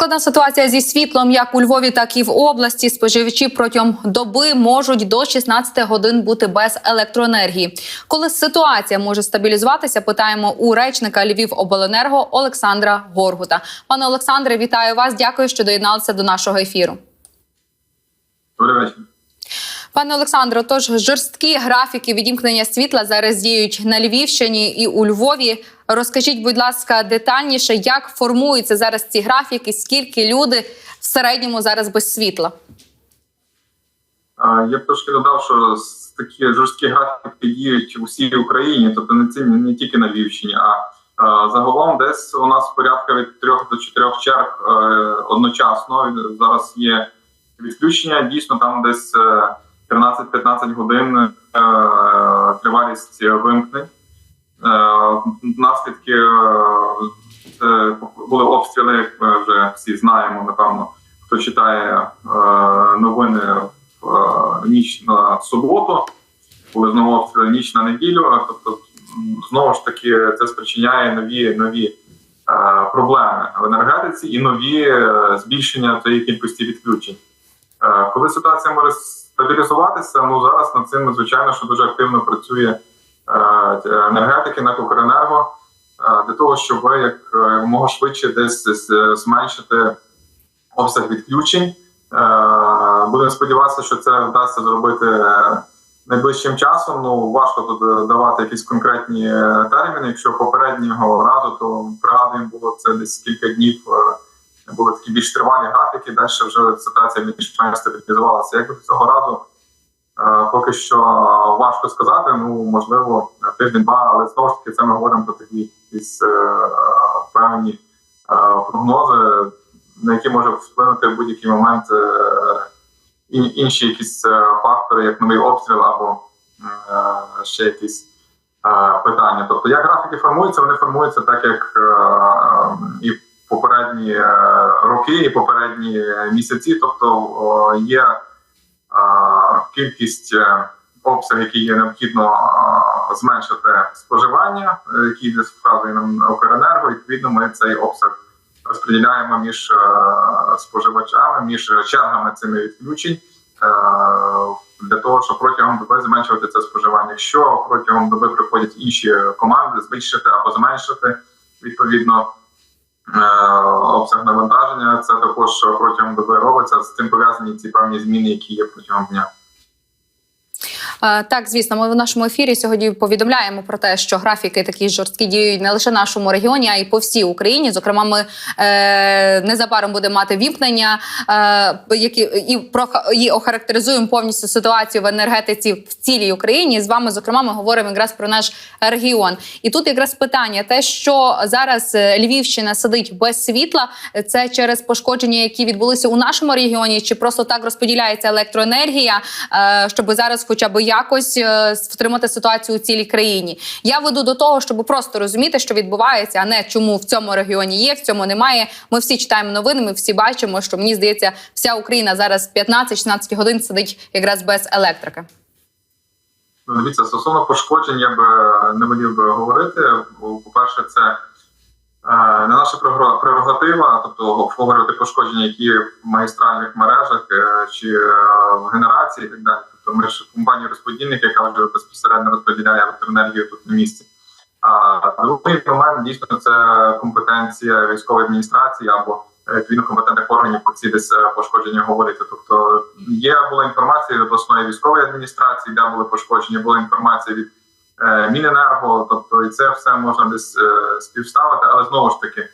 Складна ситуація зі світлом, як у Львові, так і в області. Споживачі протягом доби можуть до 16 годин бути без електроенергії. Коли ситуація може стабілізуватися, питаємо у речника Львівобленерго Олександра Горгута. Пане Олександре, вітаю вас. Дякую, що доєдналися до нашого ефіру. Добрий вечір. Пане Олександре, тож жорсткі графіки відімкнення світла зараз діють на Львівщині і у Львові. Розкажіть, будь ласка, детальніше, як формуються зараз ці графіки, скільки люди в середньому зараз без світла? Я б трошки додав, що такі жорсткі графіки діють у всій Україні, тобто не ці не тільки на Львівщині, а а, загалом десь у нас порядка від трьох до чотирьох черг е, одночасно. Зараз є відключення. Дійсно, там десь е, 13-15 годин е, тривалість вимкнень. Е, Наслідки е, це були обстріли, як ми вже всі знаємо, напевно, хто читає новини в ніч на суботу, були знову обстріли ніч на неділю. Тобто, знову ж таки, це спричиняє нові нові проблеми в енергетиці і нові збільшення цієї кількості відключень. Коли ситуація може стабілізуватися, ну зараз над цим звичайно, що дуже активно працює е, енергетики на Укренерго е, для того, щоб як е, мого швидше десь зменшити обсяг відключень. Е, Будемо сподіватися, що це вдасться зробити е, найближчим часом. Ну важко тут е, давати якісь конкретні е, терміни. Якщо попереднього разу, то пригадуємо, було це десь кілька днів. Були такі більш тривалі графіки. Далі вже ситуація більш-менш стабілізувалася. Як до цього разу Е, Поки що важко сказати, ну можливо, тиждень-два, але знову ж таки це ми говоримо про такі якісь е, певні е, прогнози, на які може вплинути в будь-який момент інші якісь фактори, як новий обстріл або ще якісь питання. Тобто, як графіки формуються, вони формуються так, як е, і попередні е, роки, і попередні місяці. Тобто є кількість е, обсяг, який є необхідно зменшити споживання, е, десь вказує нам Укренерго. Відповідно, ми цей обсяг розподіляємо між споживачами, між чергами цими відключень. Для того щоб протягом доби зменшувати це споживання. Якщо протягом доби приходять інші команди, збільшити або зменшити відповідно обсяг навантаження, це також протягом доби робиться. З цим пов'язані ці певні зміни, які є протягом дня. Так, звісно, ми в нашому ефірі сьогодні повідомляємо про те, що графіки такі жорсткі діють не лише в нашому регіоні, а й по всій Україні. Зокрема, ми е, незабаром будемо мати віпнення, е, які і про і охарактеризуємо повністю ситуацію в енергетиці в цілій Україні. З вами, зокрема, ми говоримо якраз про наш регіон. І тут якраз питання: те, що зараз е, Львівщина сидить без світла, це через пошкодження, які відбулися у нашому регіоні, чи просто так розподіляється електроенергія, е, щоб зараз, хоча б якось е, втримати ситуацію у цілій країні. Я веду до того, щоб просто розуміти, що відбувається, а не чому в цьому регіоні є, в цьому немає. Ми всі читаємо новини, ми всі бачимо, що мені здається, вся Україна зараз 15-16 годин сидить якраз без електрики. Ну, Дивіться, стосовно пошкоджень, я би е, не волів би говорити. По-перше, це е, не наша прерогатива, тобто говорити пошкодження, які в магістральних мережах е, чи е, в генерації і так далі. Тобто ми ж компанія розподільник, яка вже безпосередньо розподіляє електроенергію тут на місці. А другий момент дійсно це компетенція військової адміністрації або е, відповідно компетентних органів про ці десь пошкодження говорити. Тобто є була інформація від обласної військової адміністрації, де були пошкодження, була інформація від Міненерго. Тобто, і це все можна десь е, співставити, але знову ж таки. е,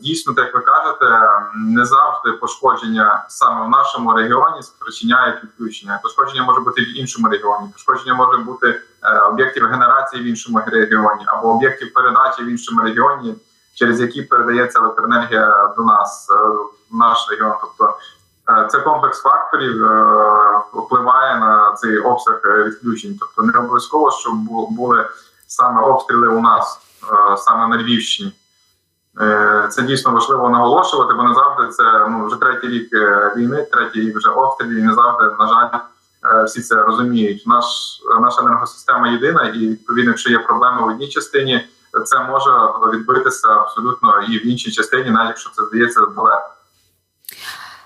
Дійсно, так як ви кажете, не завжди пошкодження саме в нашому регіоні спричиняють відключення. Пошкодження може бути в іншому регіоні. Пошкодження може бути е, об'єктів генерації в іншому регіоні або об'єктів передачі в іншому регіоні, через які передається електроенергія до нас е, в наш регіон. Тобто е, це комплекс факторів е, впливає на цей обсяг е, відключень. Тобто не обов'язково, щоб були саме обстріли у нас, е, саме на Львівщині. Е, Це дійсно важливо наголошувати, бо не завжди це ну вже третій рік е, війни, третій рік вже обстрілів. і Не завжди, на жаль, е, всі це розуміють. Наш наша енергосистема єдина, і відповідно, якщо є проблеми в одній частині це може відбитися абсолютно і в іншій частині, навіть якщо це здається далеко.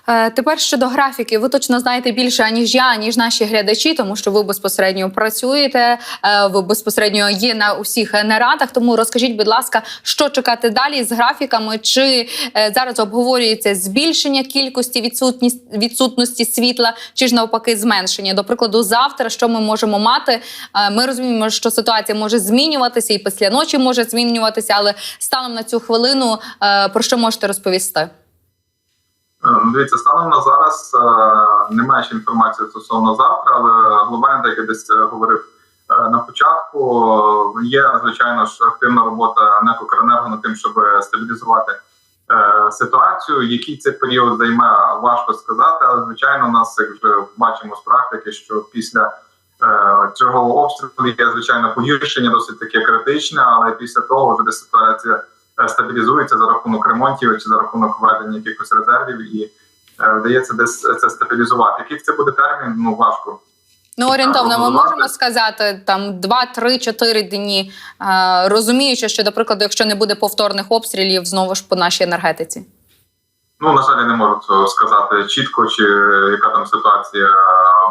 Е, Тепер щодо графіки, ви точно знаєте більше аніж я, аніж наші глядачі, тому що ви безпосередньо працюєте, е, ви безпосередньо є на усіх нарадах. Тому розкажіть, будь ласка, що чекати далі з графіками? Чи е, зараз обговорюється збільшення кількості відсутність відсутності світла, чи ж навпаки зменшення? До прикладу, завтра що ми можемо мати? Е, Ми розуміємо, що ситуація може змінюватися і після ночі може змінюватися, але станом на цю хвилину е, про що можете розповісти? Е, ну, Дивіться, станом на зараз е, немає ще інформації стосовно завтра, але глобально, як я десь е, говорив е, на початку, є звичайно ж активна робота НЕК «Укренерго» над тим, щоб стабілізувати ситуацію. Який це період займе, важко сказати. Але звичайно, нас як вже бачимо з практики, що після чергового обстрілу є звичайно погіршення, досить таке критичне, але після того вже десь ситуація стабілізується за рахунок ремонтів чи за рахунок введення якихось резервів, і е, вдається десь це стабілізувати. Який це буде термін? Ну важко. Ну, орієнтовно, ми можемо сказати там 2, 3, 4 дні, е, розуміючи, що, до прикладу, якщо не буде повторних обстрілів, знову ж по нашій енергетиці. Ну, на жаль, я не можу сказати чітко, чи яка там ситуація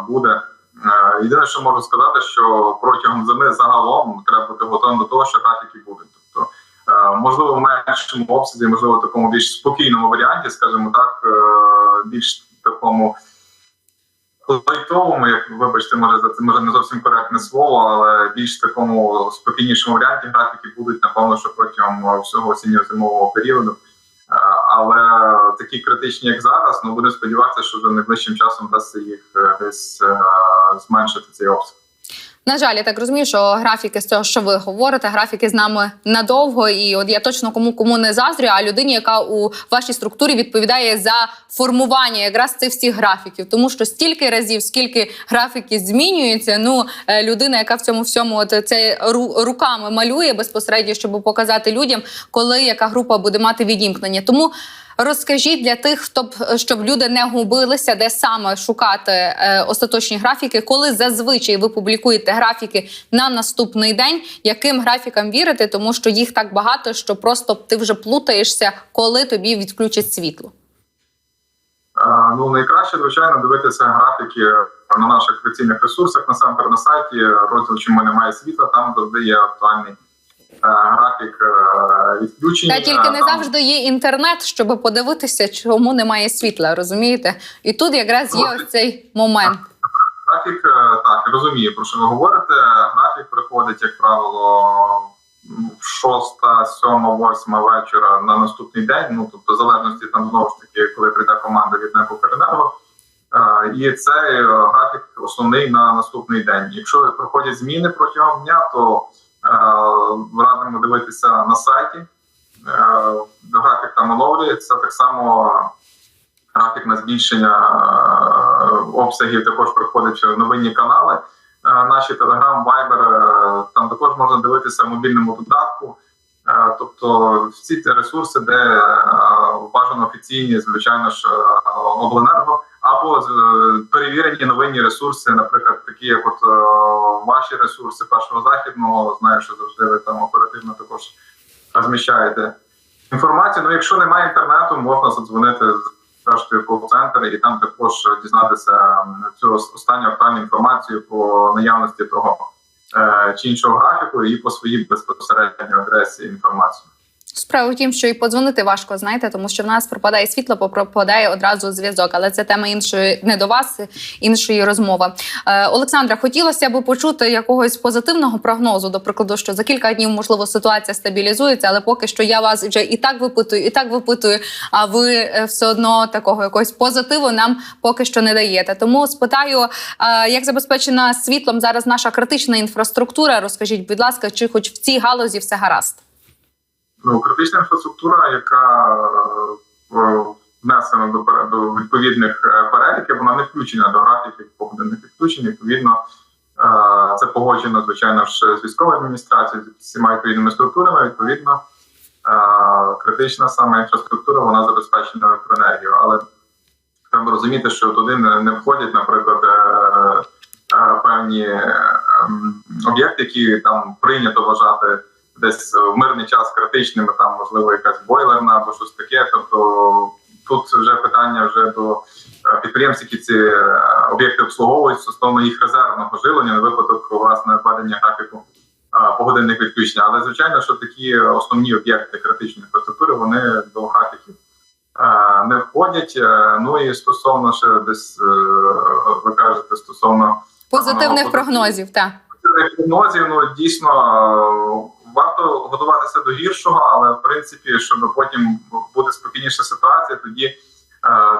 буде. Е, Єдине, що можу сказати, що протягом зими загалом треба бути готовим до того, що графіки будуть. Е, можливо, в меншому обсязі, можливо, в такому більш спокійному варіанті, скажімо так, е, більш такому лайтовому, як вибачте, може за це може не зовсім коректне слово, але більш такому спокійнішому варіанті графіки будуть, напевно, що протягом всього осінньо-зимового періоду. Е, Але такі критичні, як зараз, ну будемо сподіватися, що вже найближчим часом вдасться їх е, десь е, зменшити цей обсяг. На жаль, я так розумію, що графіки з того, що ви говорите, графіки з нами надовго. І от я точно кому кому не заздрю, а людині, яка у вашій структурі відповідає за формування якраз цих всіх графіків, тому що стільки разів, скільки графіки змінюються, ну е, людина, яка в цьому всьому от це ру- руками малює безпосередньо, щоб показати людям, коли яка група буде мати відімкнення. Тому. Розкажіть для тих, хто б щоб люди не губилися, де саме шукати е, остаточні графіки, коли зазвичай ви публікуєте графіки на наступний день, яким графікам вірити, тому що їх так багато, що просто ти вже плутаєшся, коли тобі відключать світло. Е, Ну, найкраще, звичайно, дивитися графіки на наших офіційних ресурсах, насамперед на сайті, розділ чому немає світла, там завжди є актуальний е, графік е, відключень. Та тільки не Там- завжди є інтернет, щоб подивитися, чому немає світла. Розумієте? І тут якраз є ось цей момент. Графік, е, так, розумію, про що ви говорите. Графік приходить, як правило, м, в 6, 7, 8 вечора на наступний день. Ну, тобто, в залежності там знову ж таки, коли прийде команда від НЕК «Укренерго». Е, І цей е, графік основний на наступний день. Якщо проходять зміни протягом дня, то е, радимо дивитися на сайті. Е, Графік там оновлюється. Так само графік на збільшення е, обсягів також приходять в новинні канали. Е, Наші Telegram, Viber, е, там також можна дивитися в мобільному додатку. Е, Тобто всі ці ресурси, де е, бажано офіційні, звичайно ж, е, обленерго, або е, перевірені новинні ресурси, наприклад, такі як от е, ваші ресурси першого західного. Знаю, що завжди ви там оперативно також розміщаєте інформацію. Ну, якщо немає інтернету, можна задзвонити зрештою кол-центр і там також дізнатися цю останню актуальну інформацію по наявності того е, чи іншого графіку і по своїй безпосередньої адресі інформацію. Справа в тім, що і подзвонити важко, знаєте, тому що в нас пропадає світло, пропадає одразу зв'язок. Але це тема іншої не до вас, іншої розмови. Е, Олександра, хотілося б почути якогось позитивного прогнозу, до прикладу, що за кілька днів можливо ситуація стабілізується, але поки що я вас вже і так випитую, і так випитую. А ви е, все одно такого якогось позитиву нам поки що не даєте. Тому спитаю, е, як забезпечена світлом зараз наша критична інфраструктура? Розкажіть, будь ласка, чи хоч в цій галузі все гаразд? Ну, критична інфраструктура, яка е, внесена до, до відповідних е, переліків, вона не включена до графіків погодинних відключень. Відповідно, е, це погоджено, звичайно ж, з військовою адміністрацією, з всіма відповідними структурами. Відповідно, критична саме інфраструктура вона забезпечена електроенергією. Але треба розуміти, що туди не, входять, наприклад, певні е, об'єкти, які там прийнято вважати десь в мирний час критичними, там можливо якась бойлерна або щось таке. Тобто тут вже питання вже до е, підприємств, які ці е, об'єкти обслуговують стосовно їх резервного живлення на випадок власне введення графіку е, погодинних відключень. Але звичайно, що такі основні об'єкти критичної інфраструктури вони до графіків е, не входять. Е, Ну і стосовно ще десь е, ви кажете стосовно Позитивних прогнозів, так. позитивних прогнозів, ну дійсно е, варто готуватися до гіршого, але в принципі, щоб потім буде спокійніша ситуація, тоді е,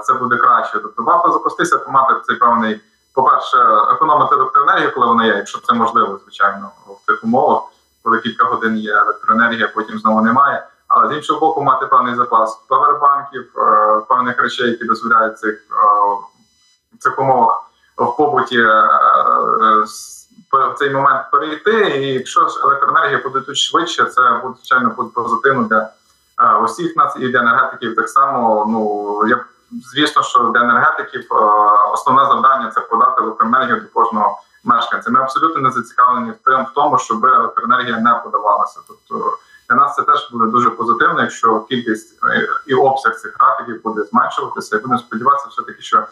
це буде краще. Тобто варто запуститися, помати цей певний, по-перше, економити електроенергію, коли вона є, якщо це можливо, звичайно, в тих умовах, коли кілька годин є електроенергія, потім знову немає. Але з іншого боку, мати певний запас павербанків, е, певних речей, які дозволяють цих е, в цих умовах в побуті е, е, в цей момент перейти. І якщо електроенергія буде тут швидше, це буде звичайно буде позитивно для е, усіх нас і для енергетиків. Так само, ну я звісно, що для енергетиків е, основне завдання це подати електроенергію до кожного мешканця. Ми абсолютно не зацікавлені в тим, в тому, щоб електроенергія не подавалася. Тобто для нас це теж буде дуже позитивно, якщо кількість е, і обсяг цих графіків буде зменшуватися. І будемо сподіватися, все таки, що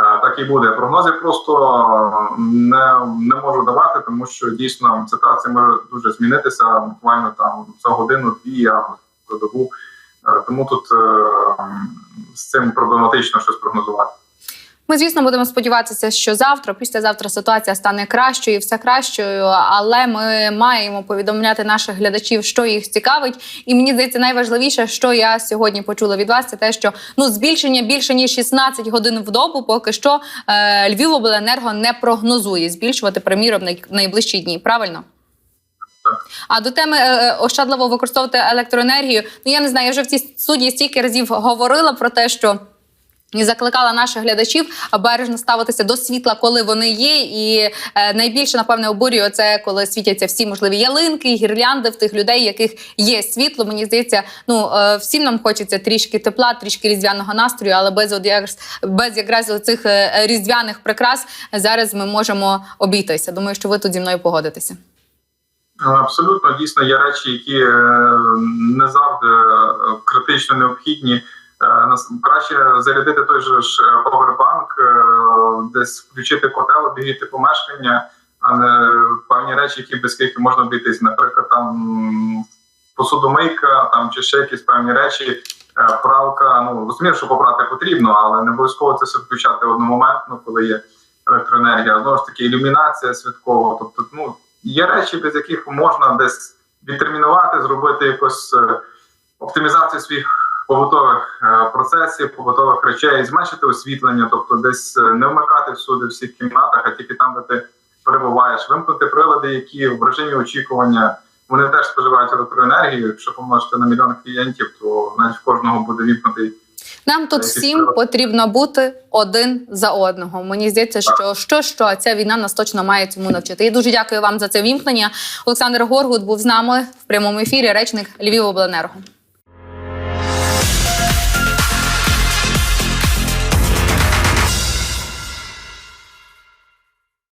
Так і буде. Прогнози просто не, не можу давати, тому що дійсно ситуація може дуже змінитися буквально там за годину, дві або за добу. Е, Тому тут е, з цим проблематично щось прогнозувати. Ми, звісно, будемо сподіватися, що завтра, післязавтра ситуація стане кращою, все кращою. Але ми маємо повідомляти наших глядачів, що їх цікавить. І мені здається, найважливіше, що я сьогодні почула від вас, це те, що ну збільшення більше ніж 16 годин в добу, поки що е, Львівобленерго не прогнозує збільшувати, приміром, на найближчі дні. Правильно? А до теми е, ощадливо використовувати електроенергію. Ну я не знаю, я вже в цій студії стільки разів говорила про те, що. І закликала наших глядачів бережно ставитися до світла, коли вони є. І е, найбільше напевне обурює це, коли світяться всі можливі ялинки, гірлянди в тих людей, яких є світло. Мені здається, ну е, всім нам хочеться трішки тепла, трішки різдвяного настрою, але без от якраз без якраз цих е, різдвяних прикрас зараз ми можемо обійтися. Думаю, що ви тут зі мною погодитеся. Абсолютно дійсно є речі, які е, не завжди е, критично необхідні. Е, Краще зарядити той же ж е, повербанк, е, десь включити котел, обігріти помешкання, а не певні речі, які без яких можна обійтись. Наприклад, там посудомийка, там чи ще якісь певні речі, пралка. Ну розумію, що попрати потрібно, але не обов'язково це все включати одномоментно, коли є електроенергія. Знову ж таки, ілюмінація святкова. Тобто, ну є речі, без яких можна десь відтермінувати, зробити якусь е, оптимізацію своїх побутових е, процесів, побутових речей, зменшити освітлення, тобто десь е, не вмикати всюди в всіх кімнатах, а тільки там, де ти перебуваєш, вимкнути прилади, які в режимі очікування. Вони теж споживають електроенергію. Якщо помножити на мільйон клієнтів, то навіть в кожного буде вімкнутий Нам тут всім потрібно бути один за одного. Мені здається, що що, що ця війна нас точно має цьому навчити. Я дуже дякую вам за це вімкнення. Олександр Горгут був з нами в прямому ефірі. Речник Львівобленерго.